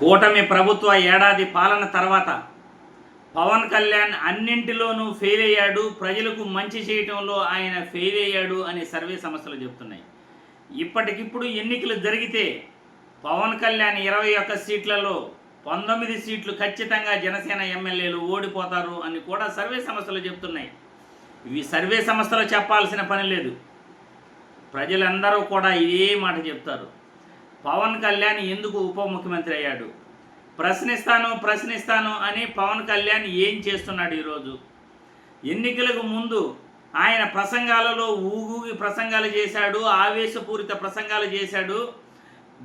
కూటమి ప్రభుత్వ ఏడాది పాలన తర్వాత పవన్ కళ్యాణ్ అన్నింటిలోనూ ఫెయిల్ అయ్యాడు. ప్రజలకు మంచి చేయటంలో ఆయన ఫెయిల్ అయ్యాడు అని సర్వే సంస్థలు చెప్తున్నాయి. ఇప్పటికిప్పుడు ఎన్నికలు జరిగితే పవన్ కళ్యాణ్ ఇరవై ఒక్క సీట్లలో పంతొమ్మిది సీట్లు ఖచ్చితంగా జనసేన ఎమ్మెల్యేలు ఓడిపోతారు అని కూడా సర్వే సంస్థలు చెప్తున్నాయి. ఇవి సర్వే సంస్థలు చెప్పాల్సిన పని లేదు. ప్రజలందరూ కూడా ఇదే మాట చెప్తారు. పవన్ కళ్యాణ్ ఎందుకు ఉప ముఖ్యమంత్రి అయ్యాడు? ప్రశ్నిస్తాను ప్రశ్నిస్తాను అని పవన్ కళ్యాణ్ ఏం చేస్తున్నాడు ఈరోజు? ఎన్నికలకు ముందు ఆయన ప్రసంగాలలో ఊగూగి ప్రసంగాలు చేశాడు ఆవేశపూరిత ప్రసంగాలు చేశాడు.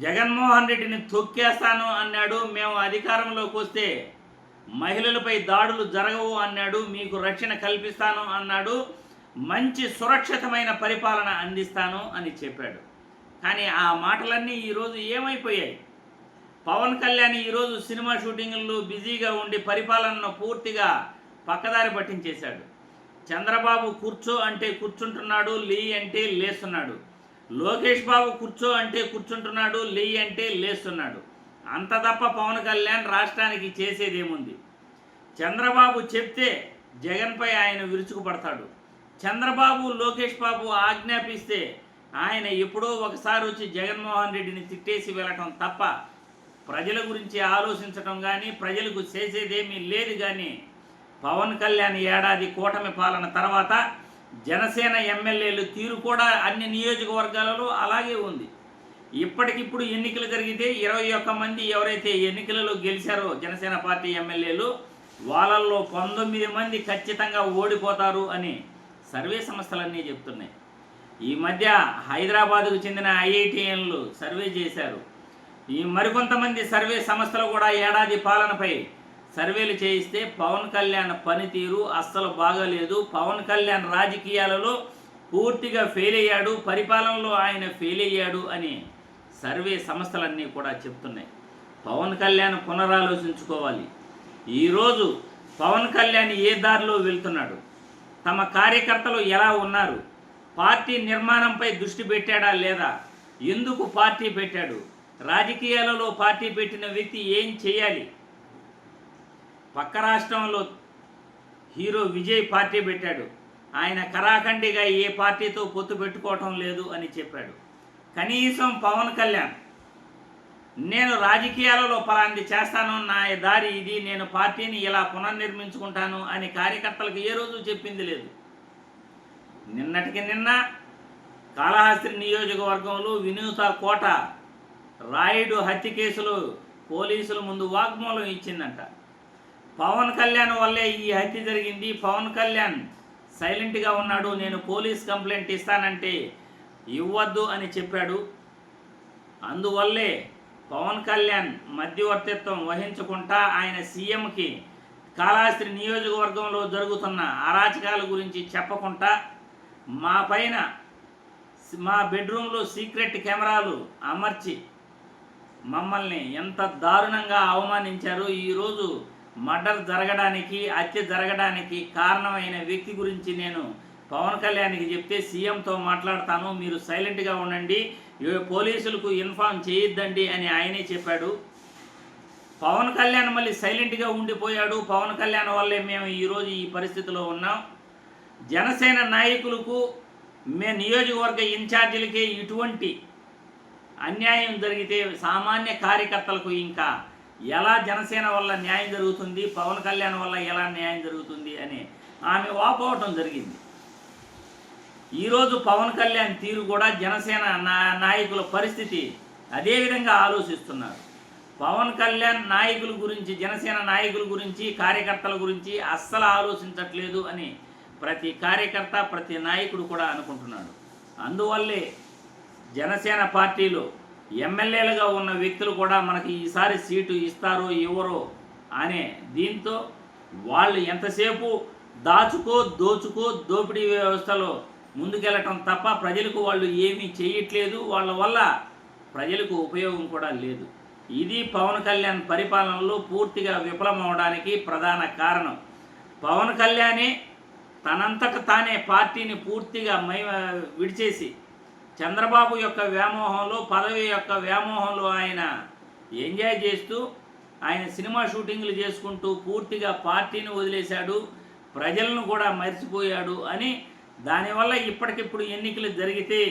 జగన్మోహన్ రెడ్డిని తొక్కేస్తాను అన్నాడు మేము అధికారంలోకి వస్తే మహిళలపై దాడులు జరగవు అన్నాడు మీకు రక్షణ కల్పిస్తాను అన్నాడు మంచి సురక్షితమైన పరిపాలన అందిస్తాను అని చెప్పాడు. కానీ ఆ మాటలన్నీ ఈరోజు ఏమైపోయాయి? పవన్ కళ్యాణ్ ఈరోజు సినిమా షూటింగుల్లో బిజీగా ఉండి పరిపాలనను పూర్తిగా పక్కదారి పట్టించేశాడు. చంద్రబాబు కూర్చో అంటే కూర్చుంటున్నాడు లీ అంటే లేస్తున్నాడు. లోకేష్ బాబు కూర్చో అంటే కూర్చుంటున్నాడు లీ అంటే లేస్తున్నాడు. అంత తప్ప పవన్ కళ్యాణ్ రాష్ట్రానికి చేసేదేముంది? చంద్రబాబు చెప్తే జగన్పై ఆయన విరుచుకుపడతాడు. చంద్రబాబు లోకేష్ బాబు ఆజ్ఞాపిస్తే ఆయన ఎప్పుడో ఒకసారి వచ్చి జగన్మోహన్ రెడ్డిని తిట్టేసి వెళ్ళటం తప్ప ప్రజల గురించి ఆలోచించటం కానీ ప్రజలకు చేసేదేమీ లేదు కానీ పవన్ కళ్యాణ్ ఏడాది కూటమి పాలన తర్వాత జనసేన ఎమ్మెల్యేలు తీరు కూడా అన్ని నియోజకవర్గాలలో అలాగే ఉంది. ఇప్పటికిప్పుడు ఎన్నికలు జరిగితే ఇరవై ఒక్క మంది ఎవరైతే ఎన్నికలలో గెలిచారో జనసేన పార్టీ ఎమ్మెల్యేలు వాళ్ళల్లో పంతొమ్మిది మంది ఖచ్చితంగా ఓడిపోతారు అని సర్వే సంస్థలన్నీ చెప్తున్నాయి. ఈ మధ్య హైదరాబాదుకు చెందిన ఐఐటిఎన్లు సర్వే చేశారు. ఈ మరికొంతమంది సర్వే సంస్థలు కూడా ఏడాది పాలనపై సర్వేలు చేయిస్తే పవన్ కళ్యాణ్ పనితీరు అస్సలు బాగలేదు. పవన్ కళ్యాణ్ రాజకీయాలలో పూర్తిగా ఫెయిల్ అయ్యాడు. పరిపాలనలో ఆయన ఫెయిల్ అయ్యాడు అని సర్వే సంస్థలన్నీ కూడా చెప్తున్నాయి. పవన్ కళ్యాణ్ పునరాలోచించుకోవాలి. ఈరోజు పవన్ కళ్యాణ్ ఏ దారిలో వెళ్తున్నాడు? తమ కార్యకర్తలు ఎలా ఉన్నారు? పార్టీ నిర్మాణంపై దృష్టి పెట్టాడా లేదా? ఎందుకు పార్టీ పెట్టాడు? రాజకీయాలలో పార్టీ పెట్టిన వ్యక్తి ఏం చేయాలి? పక్క రాష్ట్రంలో హీరో విజయ్ పార్టీ పెట్టాడు. ఆయన కరాఖండిగా ఏ పార్టీతో పొత్తు పెట్టుకోవటం లేదు అని చెప్పాడు. కనీసం పవన్ కళ్యాణ్ నేను రాజకీయాలలో పలాంటి చేస్తాను నా దారి ఇది నేను పార్టీని ఇలా పునర్నిర్మించుకుంటాను అని కార్యకర్తలకు ఏ రోజు చెప్పింది లేదు. నిన్నటికి నిన్న కాళహస్తి నియోజకవర్గంలో వినూత కోట రాయుడు హత్య కేసులో పోలీసుల ముందు వాగ్మూలం ఇచ్చిందంట. పవన్ కళ్యాణ్ వల్లే ఈ హత్య జరిగింది. పవన్ కళ్యాణ్ సైలెంట్గా ఉన్నాడు. నేను పోలీస్ కంప్లైంట్ ఇస్తానంటే ఇవ్వద్దు అని చెప్పాడు. అందువల్లే పవన్ కళ్యాణ్ మధ్యవర్తిత్వం వహించకుండా ఆయన సీఎంకి కాళహస్తి నియోజకవర్గంలో జరుగుతున్న అరాచకాల గురించి చెప్పకుండా మా పైన మా బెడ్రూమ్లో సీక్రెట్ కెమెరాలు అమర్చి మమ్మల్ని ఎంత దారుణంగా అవమానించారో ఈరోజు మర్డర్ జరగడానికి హత్య జరగడానికి కారణమైన వ్యక్తి గురించి నేను పవన్ కళ్యాణ్కి చెప్తే సీఎంతో మాట్లాడతాను. మీరు సైలెంట్గా ఉండండి. పోలీసులకు ఇన్ఫామ్ చేయొద్దండి అని ఆయనే చెప్పాడు. పవన్ కళ్యాణ్ మళ్ళీ సైలెంట్గా ఉండిపోయాడు. పవన్ కళ్యాణ్ వల్లే మేము ఈరోజు ఈ పరిస్థితిలో ఉన్నాం. జనసేన నాయకులకు మే నియోజకవర్గ ఇన్ఛార్జీలకే ఇటువంటి అన్యాయం జరిగితే సామాన్య కార్యకర్తలకు ఇంకా ఎలా జనసేన వల్ల న్యాయం జరుగుతుంది పవన్ కళ్యాణ్ వల్ల ఎలా న్యాయం జరుగుతుంది అని ఆమె వాపోవటం జరిగింది. ఈరోజు పవన్ కళ్యాణ్ తీరు కూడా జనసేన నా నాయకుల పరిస్థితి అదేవిధంగా ఆలోచిస్తున్నారు. పవన్ కళ్యాణ్ నాయకుల గురించి జనసేన నాయకుల గురించి కార్యకర్తల గురించి అస్సలు ఆలోచించట్లేదు అని ప్రతి కార్యకర్త ప్రతి నాయకుడు కూడా అనుకుంటున్నాడు. అందువల్లే జనసేన పార్టీలో ఎమ్మెల్యేలుగా ఉన్న వ్యక్తులు కూడా మనకి ఈసారి సీటు ఇస్తారో ఇవ్వరో అనే దీంతో వాళ్ళు ఎంతసేపు దాచుకో దోచుకో దోపిడీ వ్యవస్థలో ముందుకెళ్ళటం తప్ప ప్రజలకు వాళ్ళు ఏమీ చేయట్లేదు. వాళ్ళ వల్ల ప్రజలకు ఉపయోగం కూడా లేదు. ఇది పవన్ కళ్యాణ్ పరిపాలనలో పూర్తిగా విఫలమవడానికి ప్రధాన కారణం. పవన్ కళ్యాణే తనంతట తానే పార్టీని పూర్తిగా మై విడిచేసి చంద్రబాబు యొక్క వ్యామోహంలో పదవి యొక్క వ్యామోహంలో ఆయన ఎంజాయ్ చేస్తూ ఆయన సినిమా షూటింగ్లు చేసుకుంటూ పూర్తిగా పార్టీని వదిలేశాడు ప్రజలను కూడా మర్చిపోయాడు అని దానివల్ల ఇప్పటికిప్పుడు ఎన్నికలు జరిగితే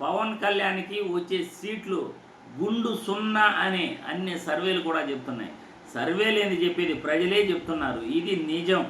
పవన్ కళ్యాణ్కి వచ్చే సీట్లు గుండు సున్నా అని అన్ని సర్వేలు కూడా చెప్తున్నాయి. సర్వేలు ఏంది చెప్పేది ప్రజలే చెప్తున్నారు. ఇది నిజం.